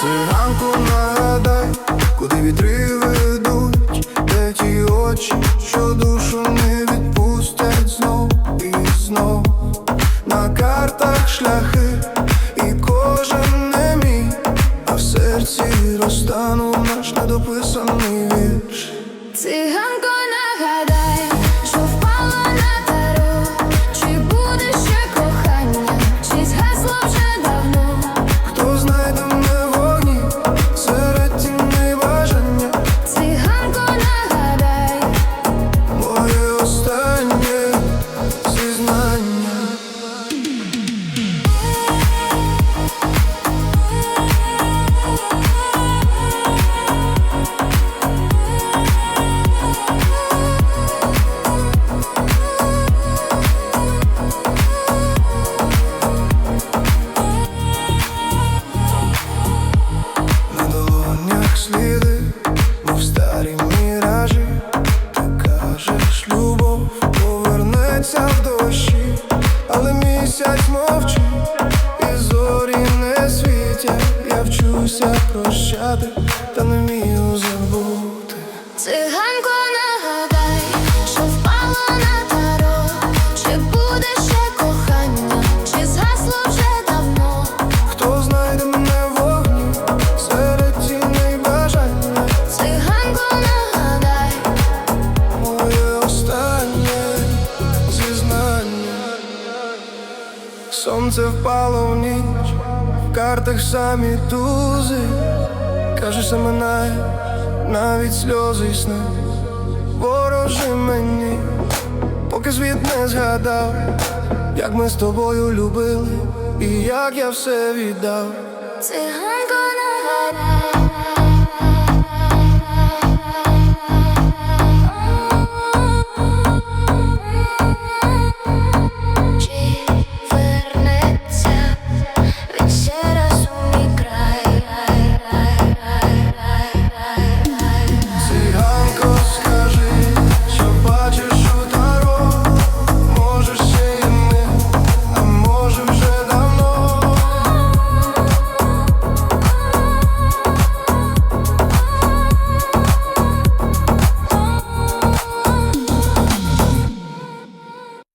Циганку нагадай, куди вітри ведуть, де ті очі, що душу не відпустять знов і знов на картах шляхи, і кожен не мій, а в серці розтанув наш недописаний вірш. Циганко, місяць мовчить, і зорі не світять, я вчуся прощати, та не вмію забути. циганко, Сонце впало в ніч, в картах самі тузи, кажеш, минає навіть сльози й сни. Ворожи мені, поки світ не згадав, як ми з тобою любили, і як я все віддав.